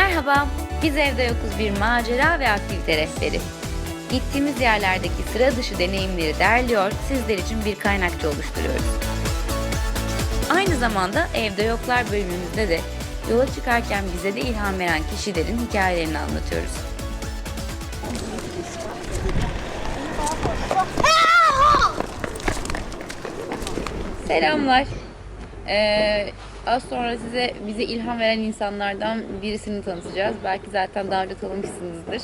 Merhaba, biz evde yokuz bir macera ve aktivite rehberi. Gittiğimiz yerlerdeki sıra dışı deneyimleri derliyor, sizler için bir kaynakça oluşturuyoruz. Aynı zamanda Evde Yoklar bölümümüzde de yola çıkarken bize de ilham veren kişilerin hikayelerini anlatıyoruz. Selamlar. Ee, az sonra size bize ilham veren insanlardan birisini tanıtacağız. Belki zaten daha önce tanımışsınızdır.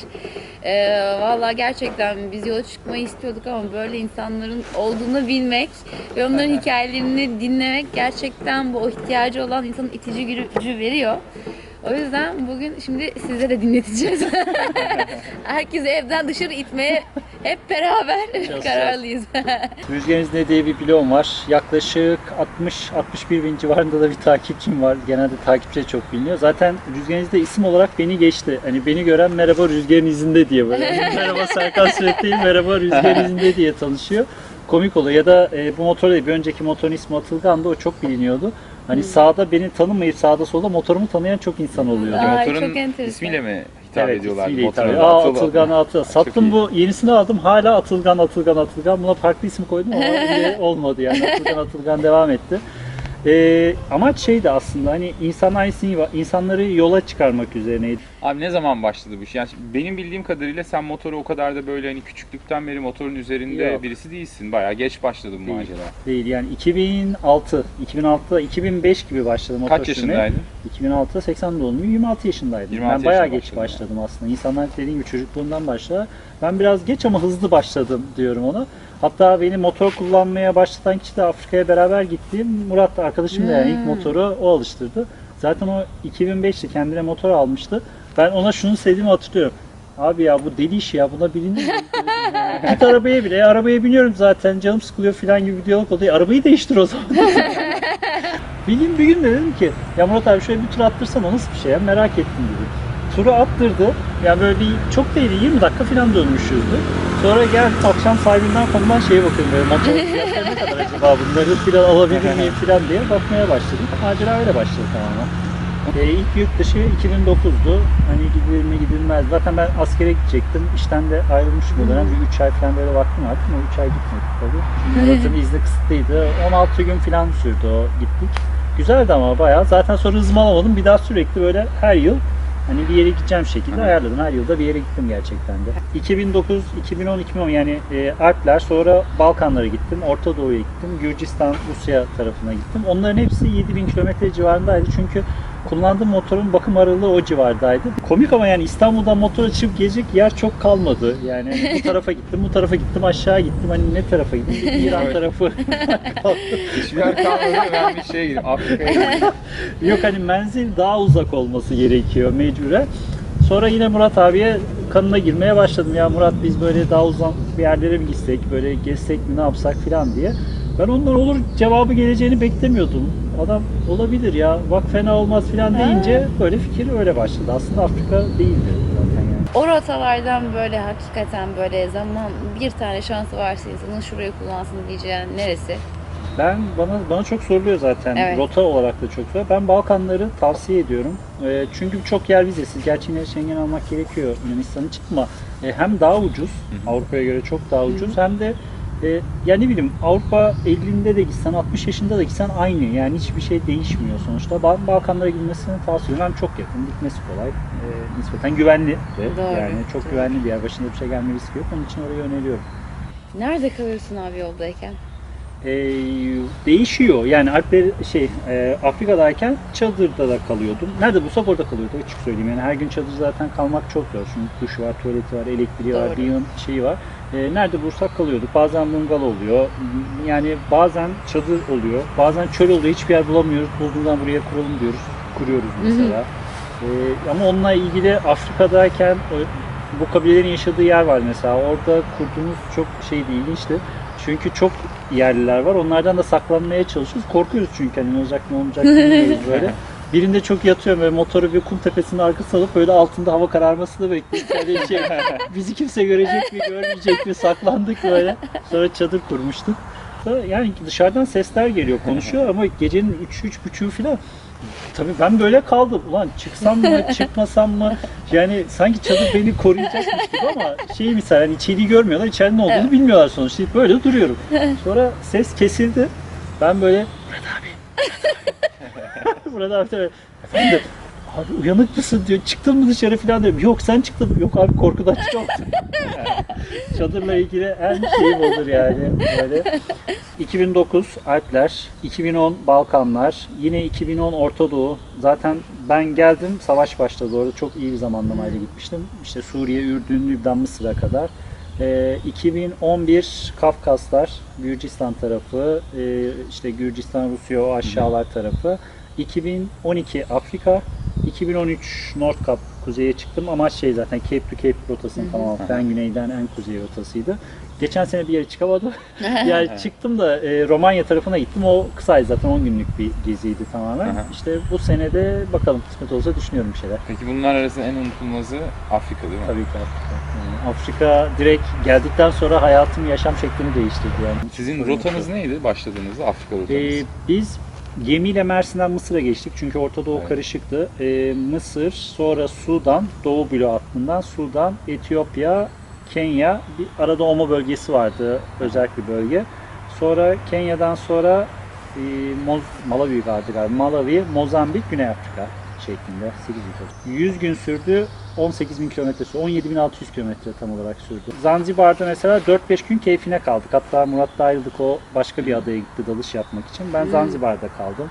Ee, Valla gerçekten biz yola çıkmayı istiyorduk ama böyle insanların olduğunu bilmek ve onların hikayelerini dinlemek gerçekten bu ihtiyacı olan insanın itici gücü veriyor. O yüzden bugün şimdi size de dinleteceğiz. Herkesi evden dışarı itmeye hep beraber kararlıyız. Rüzgarınız ne diye bir bloğum var. Yaklaşık 60-61 bin civarında da bir takipçim var. Genelde takipçi çok biliniyor. Zaten Rüzgarınız'da isim olarak beni geçti. Hani beni gören merhaba Rüzgarın izinde diye böyle. merhaba Serkan Sürekli, merhaba Rüzgarın izinde diye tanışıyor. Komik oluyor. Ya da e, bu motor değil, bir önceki motorun ismi Atılgan'dı. O çok biliniyordu. Hani sağda beni tanımayıp sağda solda motorumu tanıyan çok insan oluyor. Ay, çok Motorun enteresan. ismiyle mi hitap Evet, ediyorlar? ismiyle hitap ediyor. Aa, Atıl- Atılgan Atıl. Çok Sattım iyi. bu yenisini aldım. Hala Atılgan Atılgan Atılgan. Buna farklı isim koydum ama yine olmadı yani. Atılgan Atılgan devam etti. Ee, amaç şeydi aslında hani insan aynısını insanları yola çıkarmak üzerineydi. Abi ne zaman başladı bu iş? Yani benim bildiğim kadarıyla sen motoru o kadar da böyle hani küçüklükten beri motorun üzerinde Yok. birisi değilsin. Bayağı geç başladı bu Değil. macera. Değil yani 2006, 2006'da 2005 gibi başladım motor Kaç sürmeye. yaşındaydın? 2006'da 80 doğumluyum. 26 yaşındaydım. 26 ben bayağı yaşında geç başladın başladım aslında. İnsanlar dediğim gibi çocukluğundan başlar. Ben biraz geç ama hızlı başladım diyorum ona. Hatta beni motor kullanmaya başlatan kişi de Afrika'ya beraber gittiğim Murat da arkadaşım da yani ilk Hmm. motoru o alıştırdı. Zaten o 2005'te kendine motor almıştı. Ben ona şunu sevdiğimi hatırlıyorum. Abi ya bu deli iş ya buna bilinir mi? Git arabaya bile. Arabaya biniyorum zaten canım sıkılıyor falan gibi bir diyalog oluyor. Arabayı değiştir o zaman. bir gün bir gün de dedim ki ya Murat abi şöyle bir tur attırsana nasıl bir şey ya merak ettim dedi. Turu attırdı. Ya böyle bir çok değil 20 dakika falan dönmüşüzdü. Sonra gel akşam sahibinden konudan şeye bakıyorum böyle motor fiyatları ne kadar acaba bunları filan alabilir miyim filan diye bakmaya başladım. Macera öyle başladı tamamen. E, ilk yurt dışı 2009'du. Hani gidilir mi gidilmez. Zaten ben askere gidecektim. İşten de ayrılmıştım o dönem. Bir 3 ay falan böyle vaktim vardı ama 3 ay gitmedik tabii. Çünkü Murat'ın izni kısıtlıydı. 16 gün falan sürdü o gittik. Güzeldi ama bayağı. Zaten sonra hızımı alamadım. Bir daha sürekli böyle her yıl Hani bir yere gideceğim şekilde Hı. ayarladım. Her yılda bir yere gittim gerçekten de. 2009, 2010, 2010 yani e, Alpler sonra Balkanlara gittim. Orta Doğu'ya gittim. Gürcistan, Rusya tarafına gittim. Onların hepsi 7000 kilometre civarındaydı. Çünkü kullandığım motorun bakım aralığı o civardaydı. Komik ama yani İstanbul'dan motora çıkıp gezecek yer çok kalmadı. Yani bu tarafa gittim, bu tarafa gittim, aşağı gittim. Hani ne tarafa gittim? İran Evet. tarafı kaldı. Hiçbir yer kalmadı ben bir şeye girdim. Afrika'ya. Yok hani menzil daha uzak olması gerekiyor mecburen. Sonra yine Murat abiye kanına girmeye başladım. Ya Murat biz böyle daha uzak bir yerlere mi gitsek, böyle gezsek mi ne yapsak filan diye. Ben ondan olur cevabı geleceğini beklemiyordum. Adam olabilir ya bak fena olmaz filan deyince böyle fikir öyle başladı. Aslında Afrika değildi zaten yani. O rotalardan böyle hakikaten böyle zaman bir tane şansı varsa insanın şurayı kullansın diyeceğin neresi? Ben bana bana çok soruluyor zaten. Evet. Rota olarak da çok zor. Ben Balkanları tavsiye ediyorum. E, çünkü çok yer vizesiz. Gerçi yine Schengen almak gerekiyor Yunanistan için ama e, hem daha ucuz. Avrupa'ya göre çok daha ucuz hem de e, ya ne bileyim Avrupa 50'inde de gitsen 60 yaşında da gitsen aynı. Yani hiçbir şey değişmiyor sonuçta. Ben Balkanlara gitmesini tavsiye. Hem çok yakın, gitmesi kolay. E, nispeten güvenli de. Doğru, Yani çok doğru. güvenli bir yer. Başında bir şey gelme riski yok. Onun için orayı öneriyorum. Nerede kalıyorsun abi yoldayken? E, değişiyor. Yani Alpler şey e, Afrika'dayken çadırda da kalıyordum. Nerede bulsak orada kalıyordum açık söyleyeyim. Yani her gün çadır zaten kalmak çok zor. Çünkü duşu var, tuvaleti var, elektriği var, Doğru. bir yığın şeyi var. E, nerede bulsak kalıyorduk. Bazen bungal oluyor. Yani bazen çadır oluyor. Bazen çöl oluyor. Hiçbir yer bulamıyoruz. Bulduğundan buraya kuralım diyoruz. Kuruyoruz mesela. E, ama onunla ilgili Afrika'dayken bu kabilelerin yaşadığı yer var mesela. Orada kurduğumuz çok şeydi, ilginçti. Çünkü çok yerliler var. Onlardan da saklanmaya çalışıyoruz. Korkuyoruz çünkü hani ne olacak ne olmayacak bilmiyoruz böyle. Birinde çok yatıyorum ve motoru bir kum tepesinin arkasına alıp böyle altında hava kararmasını bekliyoruz. Yani şey, bizi kimse görecek mi görmeyecek mi saklandık böyle. Sonra çadır kurmuştuk. Sonra Yani dışarıdan sesler geliyor konuşuyor ama gecenin 3 üç buçuğu falan Tabii ben böyle kaldım. Ulan çıksam mı, çıkmasam mı? Yani sanki çadır beni koruyacakmış gibi ama şey misal hani içeriği görmüyorlar, içeride ne olduğunu Evet. bilmiyorlar sonuçta. Böyle duruyorum. Sonra ses kesildi. Ben böyle Murat abi. Murat abi tabii, efendim abi uyanık mısın diyor. Çıktın mı dışarı falan diyorum. Yok sen çıktın? Yok abi korkudan çıkamadım. Çadırla ilgili en şeyim olur yani. Böyle. 2009 Alpler, 2010 Balkanlar, yine 2010 Orta Doğu. Zaten ben geldim, savaş başladı orada. Çok iyi bir zamanlamayla gitmiştim. İşte Suriye, Ürdün, Lübnan, Mısır'a kadar. Ee, 2011 Kafkaslar, Gürcistan tarafı, ee, işte Gürcistan, Rusya o aşağılar tarafı. 2012 Afrika, 2013 North Cap kuzeye çıktım. Amaç şey zaten Cape to Cape rotasını tamam. En güneyden en kuzey rotasıydı. Geçen sene bir yere çıkamadım. yani çıktım da e, Romanya tarafına gittim. O kısaydı zaten 10 günlük bir geziydi tamamen. Aha. İşte bu senede bakalım kısmet olsa düşünüyorum bir şeyler. Peki bunlar arasında en unutulmazı Afrika değil mi? Tabii ki Afrika. Yani Afrika direkt geldikten sonra hayatım, yaşam şeklini değiştirdi yani. Sizin rotanız neydi başladığınızda Afrika rotanız? Ee, biz gemiyle Mersin'den Mısır'a geçtik çünkü Orta Doğu Evet. karışıktı. Ee, Mısır, sonra Sudan, Doğu bloğu hattından Sudan, Etiyopya, Kenya, bir arada Omo bölgesi vardı, özel bir bölge. Sonra Kenya'dan sonra e, Moz- Malawi vardı galiba. Malawi, Mozambik, Güney Afrika şeklinde 8 ülke. 100 gün sürdü. 18 bin kilometre sürdü. 17.600 kilometre tam olarak sürdü. Zanzibar'da mesela 4-5 gün keyfine kaldık. Hatta Murat'la ayrıldık. O başka bir adaya gitti dalış yapmak için. Ben Zanzibar'da kaldım.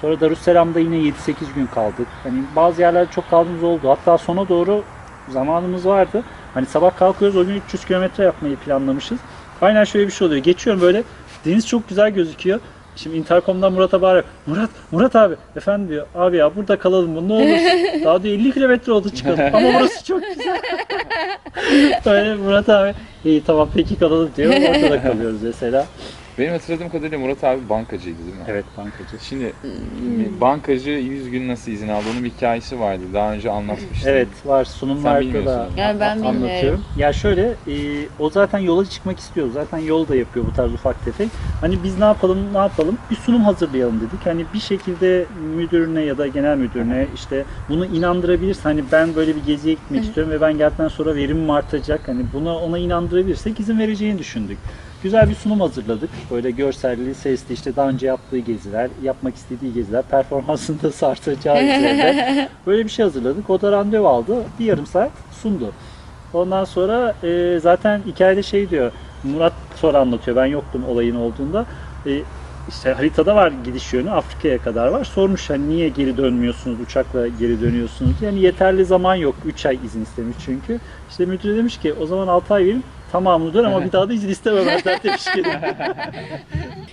Sonra Darüsselam'da yine 7-8 gün kaldık. Hani bazı yerlerde çok kaldığımız oldu. Hatta sona doğru zamanımız vardı. Hani sabah kalkıyoruz o gün 300 kilometre yapmayı planlamışız. Aynen şöyle bir şey oluyor. Geçiyorum böyle deniz çok güzel gözüküyor. Şimdi interkomdan Murat'a bağırıyor. Murat, Murat abi. Efendim diyor. Abi ya burada kalalım mı? Ne olur. Daha diyor 50 kilometre oldu çıkalım. Ama burası çok güzel. Böyle Murat abi. İyi tamam peki kalalım diyor. Ortada kalıyoruz mesela. Benim hatırladığım kadarıyla Murat abi bankacıydı değil mi? Evet bankacı. Şimdi bankacı 100 gün nasıl izin aldı? Onun bir hikayesi vardı. Daha önce anlatmıştım. Evet var Sen sunumlarda da bilmiyorsun. Yani ben anlatıyorum. bilmiyorum. Ya şöyle e, o zaten yola çıkmak istiyor. Zaten yol da yapıyor bu tarz ufak tefek. Hani biz ne yapalım ne yapalım bir sunum hazırlayalım dedik. Hani bir şekilde müdürüne ya da genel müdürüne işte bunu inandırabilirse hani ben böyle bir geziye gitmek istiyorum ve ben geldikten sonra verimim artacak. Hani buna ona inandırabilirsek izin vereceğini düşündük. Güzel bir sunum hazırladık. Böyle görselli, sesli işte daha önce yaptığı geziler, yapmak istediği geziler, performansını da sarsacağı üzerinde. Böyle bir şey hazırladık. O da randevu aldı. Bir yarım saat sundu. Ondan sonra e, zaten hikayede şey diyor. Murat sonra anlatıyor. Ben yoktum olayın olduğunda. E, işte haritada var gidiş yönü Afrika'ya kadar var. Sormuş hani niye geri dönmüyorsunuz uçakla geri dönüyorsunuz. Yani yeterli zaman yok. 3 ay izin istemiş çünkü. İşte müdür demiş ki o zaman 6 ay verin tamamını dön ama bir daha da izin istememezler demiş ki.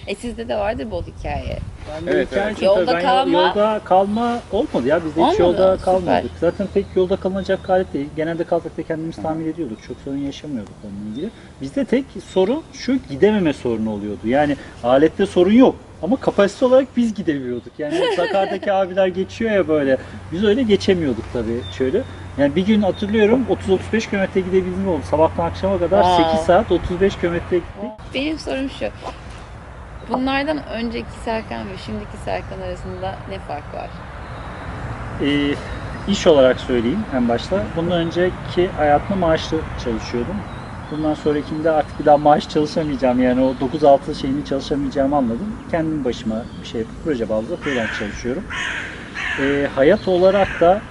E sizde de vardır bol hikaye. Ben de Evet, hikaye evet. çok- Yolda ben kalma- Yolda kalma olmadı ya. Biz de hiç Olmadı, yolda süper. kalmadık. Zaten pek yolda kalınacak halet değil. Genelde kalsak da kendimiz tahmin ediyorduk. Çok sorun yaşamıyorduk onunla ilgili. Bizde tek sorun şu gidememe sorunu oluyordu. Yani alette sorun yok. Ama kapasite olarak biz gidemiyorduk. Yani Dakar'daki abiler geçiyor ya böyle. Biz öyle geçemiyorduk tabii şöyle. Yani bir gün hatırlıyorum 30-35 kilometre gidebildiğim oldu. Sabahtan akşama kadar Wow. 8 saat 35 kilometre gittik. Benim sorum şu. Bunlardan önceki Serkan ve şimdiki Serkan arasında ne fark var? Ee, iş olarak söyleyeyim en başta. Bundan önceki hayatımda maaşlı çalışıyordum. Bundan sonrakinde artık bir daha maaş çalışamayacağım. Yani o 9-6 şeyini çalışamayacağımı anladım. Kendim başıma bir şey yapıp proje bazlı freelance çalışıyorum. Ee, hayat olarak da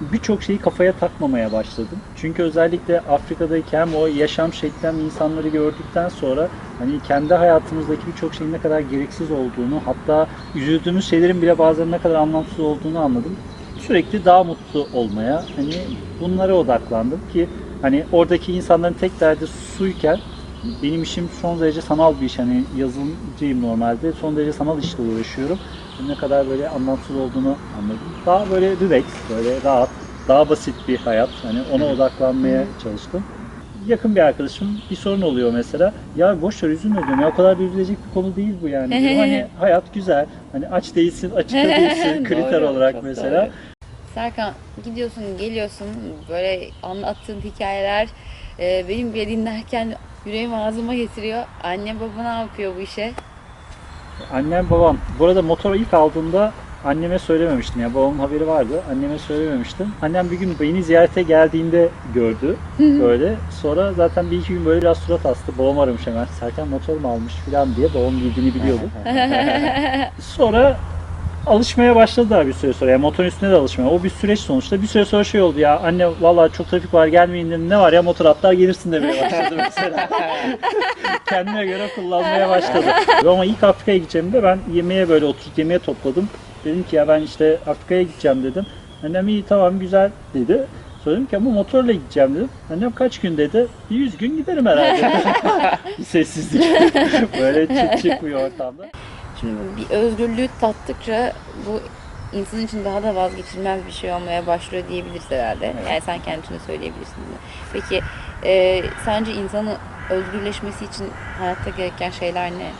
birçok şeyi kafaya takmamaya başladım. Çünkü özellikle Afrika'dayken o yaşam şeklen insanları gördükten sonra hani kendi hayatımızdaki birçok şeyin ne kadar gereksiz olduğunu hatta üzüldüğümüz şeylerin bile bazen ne kadar anlamsız olduğunu anladım. Sürekli daha mutlu olmaya hani bunlara odaklandım ki hani oradaki insanların tek derdi suyken benim işim son derece sanal bir iş. Hani yazılımcıyım normalde. Son derece sanal işle uğraşıyorum. Ne kadar böyle anlamsız olduğunu anladım. Daha böyle relax, böyle rahat, daha basit bir hayat. Hani ona odaklanmaya çalıştım. Yakın bir arkadaşım bir sorun oluyor mesela. Ya boş ver üzülme diyorum. Ya o kadar da üzülecek bir konu değil bu yani. Diyorum. Hani hayat güzel. Hani aç değilsin, açıkta değilsin kriter olarak mesela. Serkan gidiyorsun geliyorsun böyle anlattığın hikayeler e, benim bile dinlerken yüreğim ağzıma getiriyor. Anne baba ne yapıyor bu işe? Annem babam. Bu arada motor ilk aldığımda anneme söylememiştim ya babamın haberi vardı. Anneme söylememiştim. Annem bir gün beni ziyarete geldiğinde gördü böyle. Sonra zaten bir iki gün böyle biraz surat astı. Babam aramış hemen. Serkan motor mu almış falan diye. Babam bildiğini biliyordu. Sonra alışmaya başladılar bir süre sonra. Yani motorun üstüne de alışmaya. O bir süreç sonuçta. Bir süre sonra şey oldu ya anne vallahi çok trafik var gelmeyin dedim. Ne var ya motor atlar gelirsin demeye başladı mesela. Kendine göre kullanmaya başladı. Ama ilk Afrika'ya gideceğimde ben yemeğe böyle oturup yemeğe topladım. Dedim ki ya ben işte Afrika'ya gideceğim dedim. Annem iyi tamam güzel dedi. Sonra dedim ki ama motorla gideceğim dedim. Annem kaç gün dedi. Bir yüz gün giderim herhalde. Sessizlik. böyle çık çıkmıyor ortamda. Şimdi bir özgürlüğü tattıkça bu insan için daha da vazgeçilmez bir şey olmaya başlıyor diyebiliriz herhalde. Yani sen kendin için de söyleyebilirsin bunu. Peki e, sence insanın özgürleşmesi için hayatta gereken şeyler ne?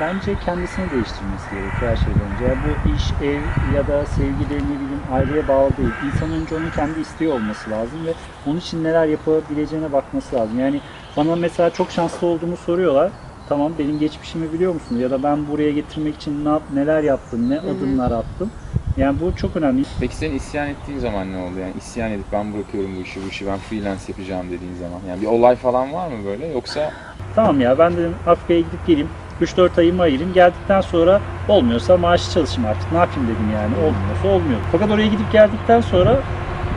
Bence kendisini değiştirmesi gerekiyor her şeyden önce. Yani bu iş, ev ya da sevgili ne bileyim aileye bağlı değil. İnsan önce onu kendi istiyor olması lazım ve onun için neler yapabileceğine bakması lazım. Yani bana mesela çok şanslı olduğumu soruyorlar. Tamam benim geçmişimi biliyor musun? Ya da ben buraya getirmek için ne yap, neler yaptım, ne adımlar attım. Yani bu çok önemli. Peki senin isyan ettiğin zaman ne oldu? Yani isyan edip ben bırakıyorum bu işi, bu işi ben freelance yapacağım dediğin zaman. Yani bir olay falan var mı böyle? Yoksa Tamam ya ben dedim Afrika'ya gidip geleyim. 3-4 ayımı ayırayım. Geldikten sonra olmuyorsa maaşı çalışayım artık. Ne yapayım dedim yani. Olmuyorsa olmuyor. Fakat oraya gidip geldikten sonra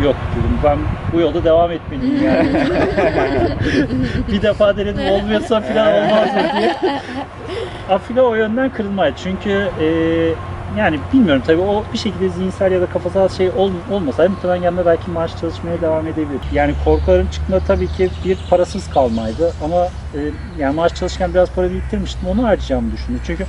yok dedim ben bu yolda devam etmeliyim yani. bir defa denedim olmuyorsa falan olmaz diye. Afrika o yönden kırılmaydı. Çünkü e, yani bilmiyorum tabii o bir şekilde zihinsel ya da kafasal şey ol, olmasaydı muhtemelen yanında belki maaş çalışmaya devam edebilir. Yani korkuların çıktığında tabii ki bir parasız kalmaydı ama e, yani maaş çalışırken biraz para biriktirmiştim onu harcayacağımı düşündüm. Çünkü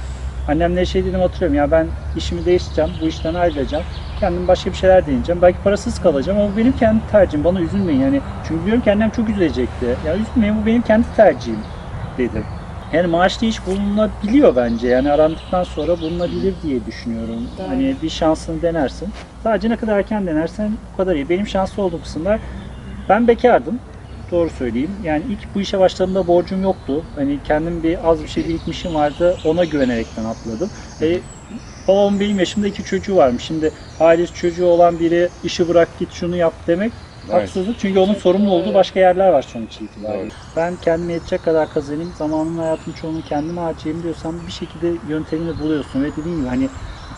annemle şey dedim hatırlıyorum ya ben işimi değiştireceğim, bu işten ayrılacağım. Kendim başka bir şeyler deneyeceğim. Belki parasız kalacağım ama bu benim kendi tercihim. Bana üzülmeyin yani. Çünkü biliyorum ki annem çok üzülecekti. Ya üzülmeyin bu benim kendi tercihim dedim. Yani maaşlı iş bulunabiliyor bence. Yani arandıktan sonra bulunabilir diye düşünüyorum. Doğru. Hani bir şansını denersin. Sadece ne kadar erken denersen o kadar iyi. Benim şanslı olduğum kısımlar ben bekardım. Doğru söyleyeyim. Yani ilk bu işe başladığımda borcum yoktu. Hani kendim bir az bir şey birikmişim vardı. Ona güvenerekten atladım. E, babamın benim yaşımda iki çocuğu varmış. Şimdi ailesi çocuğu olan biri işi bırak git şunu yap demek Evet. haksızlık. Çünkü onun sorumlu olduğu başka yerler var sonuç itibariyle. Doğru. Ben kendime yetecek kadar kazanayım, zamanımı hayatımın çoğunu kendime harcayayım diyorsan bir şekilde yöntemini buluyorsun ve dediğim gibi hani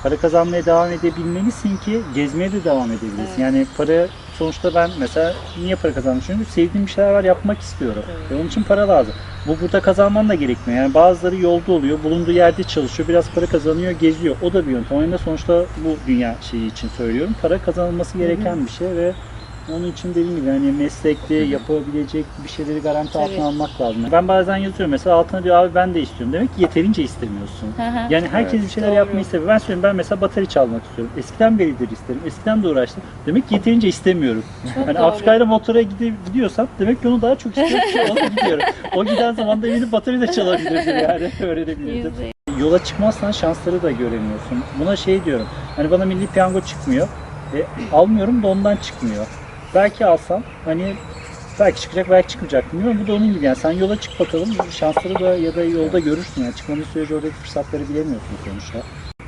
para kazanmaya devam edebilmelisin ki gezmeye de devam edebilirsin. Evet. Yani para sonuçta ben mesela niye para kazandım? Çünkü sevdiğim bir şeyler var yapmak istiyorum. Evet. Ve onun için para lazım. Bu burada kazanman da gerekmiyor. Yani bazıları yolda oluyor, bulunduğu yerde çalışıyor, biraz para kazanıyor, geziyor. O da bir yöntem. Yüzden sonuçta bu dünya şeyi için söylüyorum. Para kazanılması gereken bir şey ve onun için dediğim gibi hani meslekte yapabilecek bir şeyleri garanti Tabii. altına almak lazım. Ben bazen yazıyorum mesela altına diyor abi ben de istiyorum. Demek ki yeterince istemiyorsun. Yani herkes Evet, bir şeyler doğru. yapmayı seviyor. Ben söylüyorum ben mesela batarya çalmak istiyorum. Eskiden beridir isterim. Eskiden de uğraştım. Demek ki yeterince istemiyorum. Çok Hani doğru. Afrika'yla motora gide- gidiyorsam demek ki onu daha çok istiyorum ona gidiyorum. O giden zaman da eminim batarya da çalabilirdim yani öğrenebilirdim. Yüzde- Yola çıkmazsan şansları da göremiyorsun. Buna şey diyorum. Hani bana milli piyango çıkmıyor. E, almıyorum da ondan çıkmıyor. Belki alsam hani belki çıkacak belki çıkmayacak bilmiyorum. Bu da onun gibi yani sen yola çık bakalım şansları da ya da yolda görürsün yani çıkmadığın sürece oradaki fırsatları bilemiyorsun sonuçta.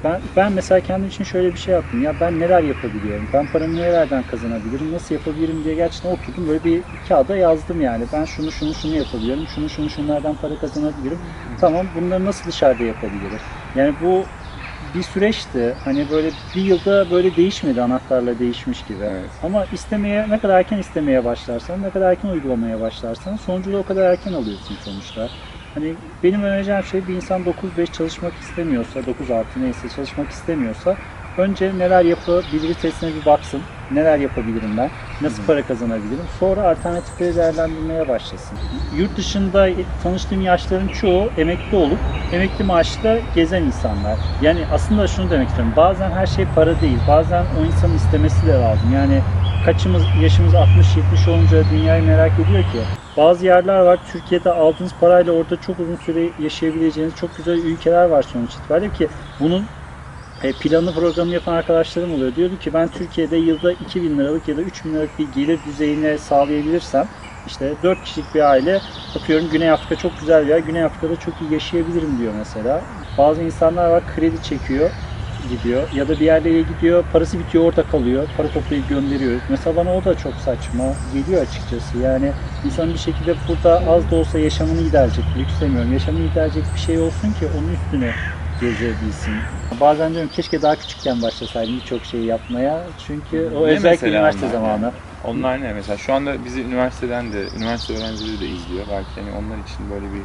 Ben, ben mesela kendim için şöyle bir şey yaptım. Ya ben neler yapabiliyorum? Ben paramı nerelerden kazanabilirim? Nasıl yapabilirim diye gerçekten oturdum böyle bir kağıda yazdım yani. Ben şunu şunu şunu yapabiliyorum. Şunu şunu şunlardan para kazanabilirim. Tamam bunları nasıl dışarıda yapabilirim? Yani bu bir süreçti. Hani böyle bir yılda böyle değişmedi anahtarla değişmiş gibi. Evet. Ama istemeye ne kadar erken istemeye başlarsan, ne kadar erken uygulamaya başlarsan sonucu da o kadar erken alıyorsun sonuçta. Hani benim önereceğim şey bir insan 9-5 çalışmak istemiyorsa, 9 artı neyse çalışmak istemiyorsa önce neler yapabilir testine bir baksın. Neler yapabilirim ben? Nasıl para kazanabilirim? Sonra alternatifleri değerlendirmeye başlasın. Yurt dışında tanıştığım yaşların çoğu emekli olup emekli maaşla gezen insanlar. Yani aslında şunu demek istiyorum. Bazen her şey para değil. Bazen o insanın istemesi de lazım. Yani kaçımız yaşımız 60-70 olunca dünyayı merak ediyor ki. Bazı yerler var Türkiye'de aldığınız parayla orada çok uzun süre yaşayabileceğiniz çok güzel ülkeler var sonuç itibariyle ki bunun e, planlı programı yapan arkadaşlarım oluyor. Diyordu ki ben Türkiye'de yılda 2000 liralık ya da 3000 liralık bir gelir düzeyine sağlayabilirsem işte 4 kişilik bir aile atıyorum Güney Afrika çok güzel bir yer. Güney Afrika'da çok iyi yaşayabilirim diyor mesela. Bazı insanlar var kredi çekiyor. gidiyor ya da bir yerlere gidiyor, parası bitiyor orada kalıyor, para toplayıp gönderiyor. Mesela bana o da çok saçma geliyor açıkçası. Yani insan bir şekilde burada az da olsa yaşamını giderecek, lüks demiyorum, yaşamını giderecek bir şey olsun ki onun üstüne gezebilsin. Bazen diyorum keşke daha küçükken başlasaydım birçok şeyi yapmaya. Çünkü o Ne özellikle üniversite onlar zamanı. Onlar ne mesela? Şu anda bizi üniversiteden de, üniversite öğrencileri de izliyor. Belki hani onlar için böyle bir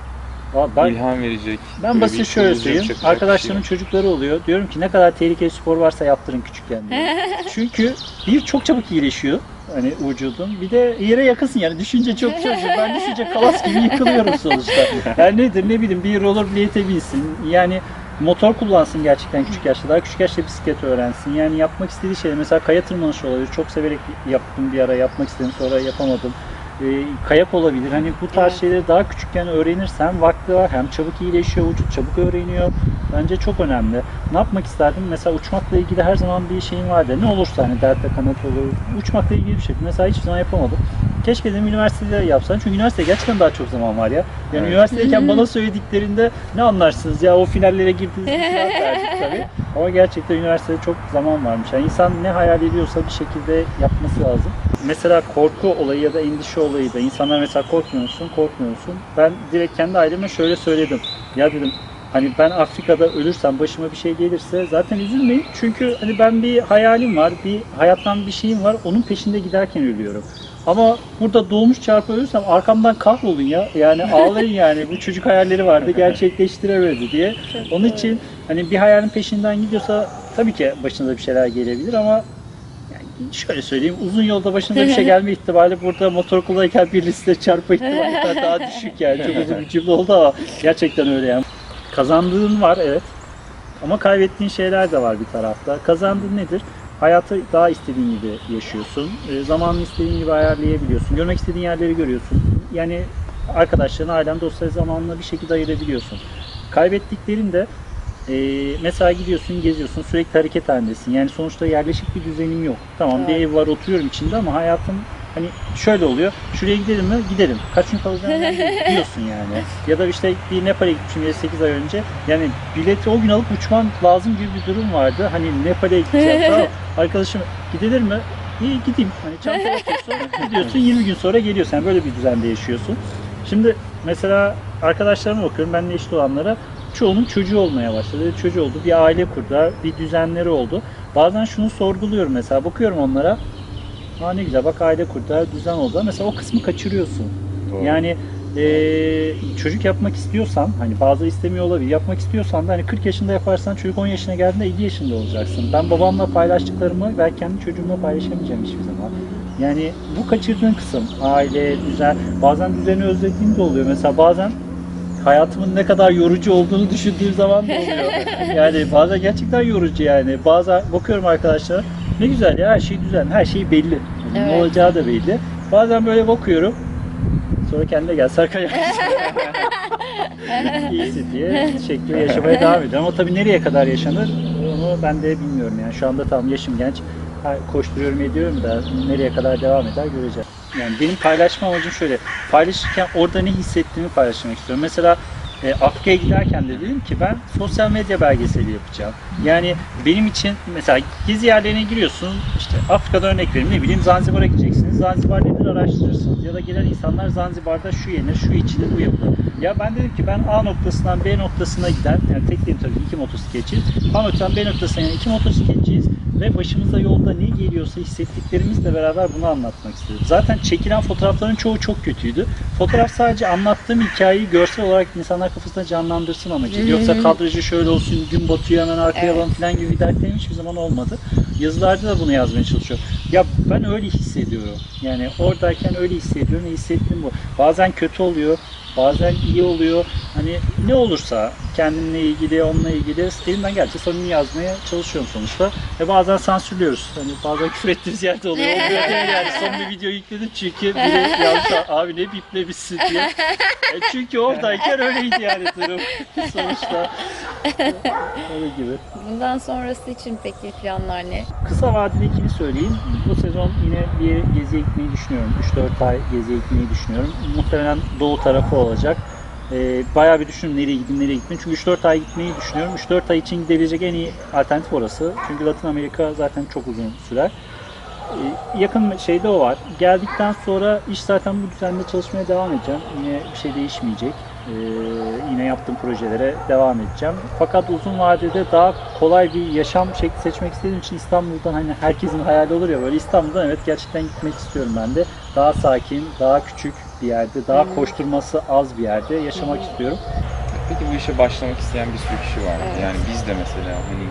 Ben, ilham verecek. ben basit şöyle söyleyeyim. bir Arkadaşlarımın şey çocukları oluyor. Diyorum ki ne kadar tehlikeli spor varsa yaptırın küçükken. Çünkü bir çok çabuk iyileşiyor. Hani vücudun. Bir de yere yakınsın yani. Düşünce çok çabuk. Ben düşünce kalas gibi yıkılıyorum sonuçta. Yani nedir ne bileyim bir rollerblade'e binsin. Yani motor kullansın gerçekten küçük yaşta. Daha küçük yaşta bisiklet öğrensin. Yani yapmak istediği şey. Mesela kaya tırmanışı olabilir. Çok severek yaptım bir ara. Yapmak istedim sonra yapamadım. Ee, kayak olabilir. Hani bu tarz Evet. şeyleri daha küçükken öğrenirsen vakti var. Hem çabuk iyileşiyor, vücut çabuk öğreniyor. Bence çok önemli. Ne yapmak isterdim? Mesela uçmakla ilgili her zaman bir şeyim vardı. Ne olursa hani delta kanat olur. Uçmakla ilgili bir şey. Mesela hiçbir zaman yapamadım. Keşke dedim üniversitede yapsam. Çünkü üniversitede gerçekten daha çok zaman var ya. Yani Evet. üniversitedeyken bana söylediklerinde ne anlarsınız ya o finallere girdiniz falan derdik tabii. Ama gerçekten üniversitede çok zaman varmış. Yani insan ne hayal ediyorsa bir şekilde yapması lazım. Mesela korku olayı ya da endişe olayı da insanlar mesela korkmuyor musun, korkmuyor musun? Ben direkt kendi aileme şöyle söyledim. Ya dedim Hani ben Afrika'da ölürsem başıma bir şey gelirse zaten üzülmeyin. Çünkü hani ben bir hayalim var, bir hayattan bir şeyim var. Onun peşinde giderken ölüyorum. Ama burada doğmuş çarpı ölürsem arkamdan kahrolun ya. Yani ağlayın yani. Bu çocuk hayalleri vardı gerçekleştiremedi diye. Onun için hani bir hayalin peşinden gidiyorsa tabii ki başına bir şeyler gelebilir ama şöyle söyleyeyim uzun yolda başınıza bir şey gelme ihtimali burada motor kullanırken birisine çarpma ihtimali daha düşük yani. Çok uzun bir cümle oldu ama gerçekten öyle yani. Kazandığın var evet. Ama kaybettiğin şeyler de var bir tarafta. Kazandığın nedir? Hayatı daha istediğin gibi yaşıyorsun. E, zamanını istediğin gibi ayarlayabiliyorsun. Görmek istediğin yerleri görüyorsun. Yani arkadaşlarına, ailen, dostları zamanına bir şekilde ayırabiliyorsun. Kaybettiklerin de e, mesela gidiyorsun, geziyorsun, sürekli hareket halindesin. Yani sonuçta yerleşik bir düzenim yok. Tamam bir Evet. ev var, oturuyorum içinde ama hayatım hani şöyle oluyor. Şuraya gidelim mi? Gidelim. Kaç gün kalacağım diyorsun yani. Ya da işte bir Nepal'e gitmişim 8 ay önce. Yani bileti o gün alıp uçman lazım gibi bir durum vardı. Hani Nepal'e gideceğim. tamam. Arkadaşım gidilir mi? İyi gideyim. Hani çanta atıyorsun, gidiyorsun 20 gün sonra geliyorsun. Yani böyle bir düzende yaşıyorsun. Şimdi mesela arkadaşlarıma bakıyorum, benimle eşit olanlara çoğunun çocuğu olmaya başladı. Çocuğu oldu, bir aile kurdular, bir düzenleri oldu. Bazen şunu sorguluyorum mesela, bakıyorum onlara. Aa ne güzel bak aile kurdular, düzen oldu. Mesela o kısmı kaçırıyorsun. Doğru. Yani eee, çocuk yapmak istiyorsan, hani bazı istemiyor olabilir, yapmak istiyorsan da hani 40 yaşında yaparsan çocuk 10 yaşına geldiğinde 50 yaşında olacaksın. Ben babamla paylaştıklarımı belki kendi çocuğumla paylaşamayacağım hiçbir zaman. Yani bu kaçırdığın kısım, aile, düzen, bazen düzeni özlediğim de oluyor. Mesela bazen hayatımın ne kadar yorucu olduğunu düşündüğüm zaman da oluyor. Yani bazen gerçekten yorucu yani. Bazen bakıyorum arkadaşlar, ne güzel ya her şey düzen, her şey belli. Ne Evet. olacağı da belli. Bazen böyle bakıyorum, Sonra kendine gel Serkay İyisi diye şekli yaşamaya devam ediyorum. Ama tabii nereye kadar yaşanır onu ben de bilmiyorum yani. Şu anda tam yaşım genç. Koşturuyorum ediyorum da nereye kadar devam eder göreceğiz. Yani benim paylaşma amacım şöyle. Paylaşırken orada ne hissettiğimi paylaşmak istiyorum. Mesela e, Afrika'ya giderken de dedim ki ben sosyal medya belgeseli yapacağım. Yani benim için mesela gezi yerlerine giriyorsun işte Afrika'da örnek vereyim ne bileyim Zanzibar'a gideceksiniz. Zanzibar nedir araştırırsınız ya da gelen insanlar Zanzibar'da şu yenir, şu içilir, bu yapılır. Ya ben dedim ki ben A noktasından B noktasına giden yani tek tabii iki motosikletçi. A noktadan B noktasına yani iki motosikletçiyiz ve başımıza yolda ne geliyorsa hissettiklerimizle beraber bunu anlatmak istedim. Zaten çekilen fotoğrafların çoğu çok kötüydü. Fotoğraf sadece anlattığım hikayeyi görsel olarak insanlar kafasında canlandırsın amacıydı. Yoksa kadrajı şöyle olsun, gün batıyor hemen arkaya Evet. falan gibi bir dertlerim hiçbir zaman olmadı. Yazılarda da bunu yazmaya çalışıyorum. Ya ben öyle hissediyorum. Yani oradayken öyle hissediyorum ve hissettiğim bu. Bazen kötü oluyor, bazen iyi oluyor. Hani ne olursa kendimle ilgili, onunla ilgili elimden geldikçe samimi yazmaya çalışıyorum sonuçta. Ve bazen sansürlüyoruz. Hani bazen küfür ettiğimiz yerde oluyor. Olmuyor değil yani. Son bir video yükledim çünkü biri yazdı abi ne biplemişsin diye. E çünkü oradayken öyleydi yani durum. Sonuçta. Öyle gibi. Bundan sonrası için peki planlar ne? Kısa vadedekini söyleyeyim. Bu sezon yine bir geziye gitmeyi düşünüyorum. 3-4 ay geziye gitmeyi düşünüyorum. Muhtemelen doğu tarafı olacak. E, bayağı bir düşündüm nereye gideyim nereye gitmeyeyim. Çünkü 3-4 ay gitmeyi düşünüyorum. 3-4 ay için gidebilecek en iyi alternatif orası. Çünkü Latin Amerika zaten çok uzun sürer. E, yakın şeyde o var. Geldikten sonra iş zaten bu düzende çalışmaya devam edeceğim. Yine bir şey değişmeyecek. E, yine yaptığım projelere devam edeceğim. Fakat uzun vadede daha kolay bir yaşam şekli seçmek istediğim için İstanbul'dan hani herkesin hayali olur ya böyle İstanbul'dan evet gerçekten gitmek istiyorum ben de. Daha sakin, daha küçük bir yerde, daha koşturması az bir yerde yaşamak istiyorum. Peki bu işe başlamak isteyen bir sürü kişi var. Evet. Yani biz de mesela hani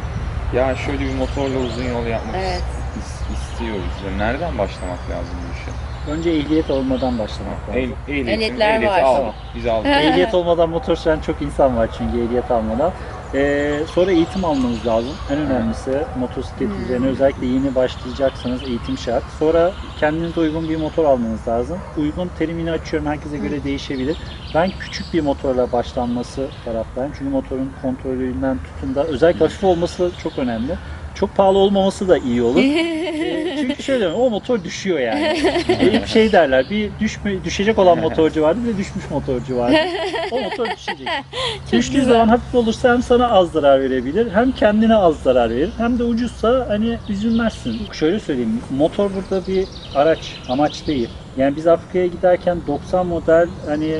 ya şöyle bir motorla uzun yol yapmak Evet. is- istiyoruz. Ya nereden başlamak lazım bu işe? Önce ehliyet olmadan başlamak lazım. El, ehliyetini- Ehliyetler ehliyeti var. aldık. Biz aldık. ehliyet olmadan motor süren çok insan var çünkü ehliyet almadan. Ee, sonra eğitim almanız lazım. En önemlisi motosiklet üzerine özellikle yeni başlayacaksanız eğitim şart. Sonra kendinize uygun bir motor almanız lazım. Uygun terimini açıyorum herkese göre değişebilir. Ben küçük bir motorla başlanması taraftayım. Çünkü motorun kontrolünden tutun da özellikle hafif olması çok önemli. Çok pahalı olmaması da iyi olur. Ee, çünkü şöyle o motor düşüyor yani. Hep şey derler bir düşme, düşecek olan motorcu vardı bir de düşmüş motorcu vardı. O motor düşecek. Düştüğü zaman hafif olursa hem sana az zarar verebilir hem kendine az zarar verir hem de ucuzsa hani üzülmezsin. Şöyle söyleyeyim motor burada bir araç amaç değil. Yani biz Afrika'ya giderken 90 model hani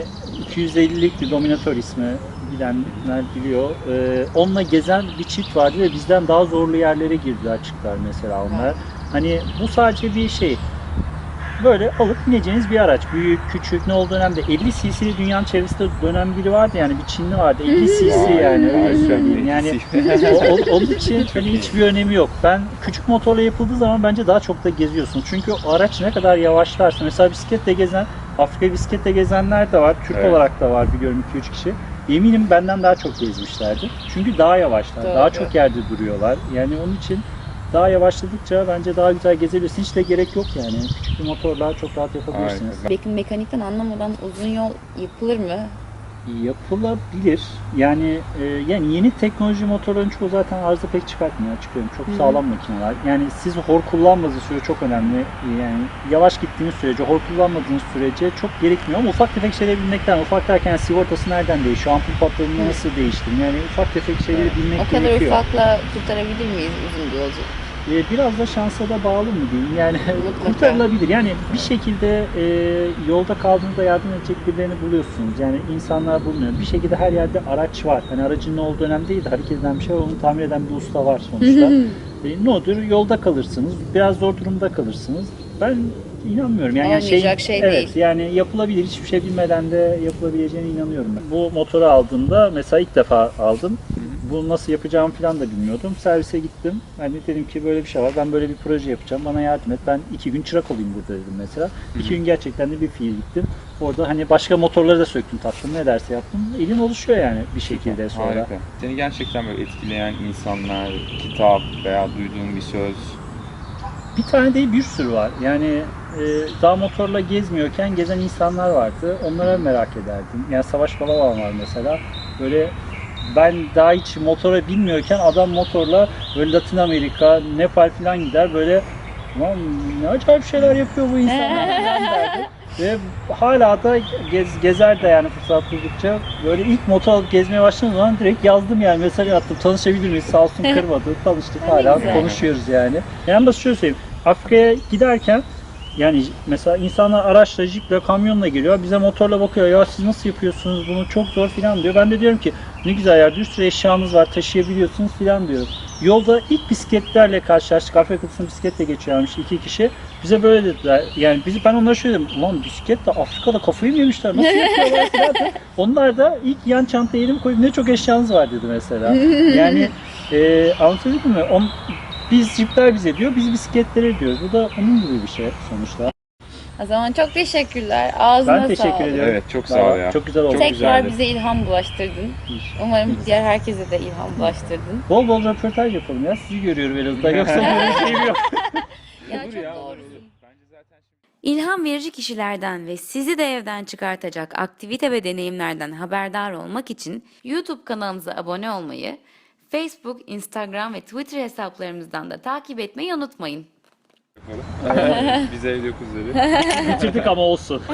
250'lik bir Dominator ismi bilenler biliyor. Ee, onunla gezen bir çift vardı ve bizden daha zorlu yerlere girdiler çıktılar mesela onlar. Hani bu sadece bir şey. Böyle alıp bineceğiniz bir araç. Büyük, küçük ne olduğu önemli değil. 50 cc'li dünyanın çevresinde dönen biri vardı yani bir Çinli vardı. 50 cc yani öyle söyleyeyim. Yani o- onun için hani hiçbir önemi yok. Ben küçük motorla yapıldığı zaman bence daha çok da geziyorsunuz. Çünkü o araç ne kadar yavaşlarsa mesela bisikletle gezen, Afrika bisikletle gezenler de var. Türk Evet. olarak da var biliyorum 2-3 kişi. Eminim benden daha çok gezmişlerdir. Çünkü daha yavaşlar, Doğru. daha çok yerde duruyorlar. Yani onun için daha yavaşladıkça bence daha güzel gezebilirsin. Hiç de gerek yok yani. Küçük bir motorla çok rahat yapabilirsiniz. Harika. Peki mekanikten anlamadan uzun yol yapılır mı? Yapılabilir. Yani e, yani yeni teknoloji motorların çoğu zaten arıza pek çıkartmıyor açıklıyorum. Çok sağlam makineler. Yani siz hor kullanmadığınız süre çok önemli. Yani yavaş gittiğiniz sürece, hor kullanmadığınız sürece çok gerekmiyor ama ufak tefek şeyleri bilmekten, ufak derken yani sigortası nereden değişiyor, ampul patlarını nasıl değiştirin yani ufak tefek şeyleri bilmek O kadar gerekiyor. ufakla kurtarabilir miyiz uzun bir yolculuk? Ee, biraz da şansa da bağlı mı diyeyim? Yani kurtarılabilir. Yani bir şekilde e, yolda kaldığınızda yardım edecek birilerini buluyorsunuz. Yani insanlar bulunuyor. Bir şekilde her yerde araç var. Hani aracın ne olduğu önemli değil de hareket eden bir şey var. Onu tamir eden bir usta var sonuçta. E, ne olur yolda kalırsınız. Biraz zor durumda kalırsınız. Ben inanmıyorum. Yani, yani Olmayacak şey evet, değil. yani yapılabilir. Hiçbir şey bilmeden de yapılabileceğine inanıyorum ben. Bu motoru aldığımda mesela ilk defa aldım bu nasıl yapacağımı falan da bilmiyordum. Servise gittim. Hani dedim ki böyle bir şey var. Ben böyle bir proje yapacağım. Bana yardım et. Ben iki gün çırak olayım burada dedim mesela. İki gün gerçekten de bir fiil gittim. Orada hani başka motorları da söktüm taktım. Ne derse yaptım. Elin oluşuyor yani bir şekilde sonra. Harika. Seni gerçekten böyle etkileyen insanlar, kitap veya duyduğun bir söz. Bir tane değil bir sürü var. Yani e, daha motorla gezmiyorken gezen insanlar vardı. Onlara merak ederdim. Yani Savaş Balaban var mesela. Böyle ben daha hiç motora binmiyorken adam motorla böyle Latin Amerika, Nepal falan gider böyle Ulan ne acayip şeyler yapıyor bu insanlar. falan derdi. Ve hala da gez, gezer de yani fırsat buldukça. Böyle ilk motor alıp gezmeye başladığım zaman direkt yazdım yani mesaj attım. Tanışabilir miyiz? Sağ olsun kırmadı. Tanıştık hala. konuşuyoruz yani. Yani basit şöyle söyleyeyim. Afrika'ya giderken yani mesela insanlar araçla, jiple, kamyonla geliyor. Bize motorla bakıyor. Ya siz nasıl yapıyorsunuz bunu? Çok zor filan diyor. Ben de diyorum ki ne güzel ya bir sürü eşyanız var taşıyabiliyorsunuz filan diyorum. Yolda ilk bisikletlerle karşılaştık. Afrika kısmı bisikletle geçiyormuş iki kişi. Bize böyle dediler. Yani biz, ben onlara şöyle dedim. Ulan bisikletle Afrika'da kafayı mı yemişler? Nasıl yapıyorlar filan diyor. Onlar da ilk yan çantaya elimi koyup ne çok eşyanız var dedi mesela. Yani e, anlatabildim mi? On, biz jipler bize diyor, biz bisikletlere diyoruz. Bu da onun gibi bir şey sonuçta. O zaman çok teşekkürler. Ağzına Ben teşekkür sağlık. ediyorum. Evet çok sağ ol ya. Çok güzel oldu. Çok Tekrar güzeldi. bize ilham bulaştırdın. Umarım diğer herkese de ilham bulaştırdın. Bol bol röportaj yapalım ya. Sizi görüyorum en azından. Yoksa böyle bir şeyim yok. Ya çok doğrusun. olur. Bence zaten İlham verici kişilerden ve sizi de evden çıkartacak aktivite ve deneyimlerden haberdar olmak için YouTube kanalımıza abone olmayı, Facebook, Instagram ve Twitter hesaplarımızdan da takip etmeyi unutmayın. yapalım. Biz evde yokuz dedi. Bitirdik ama olsun.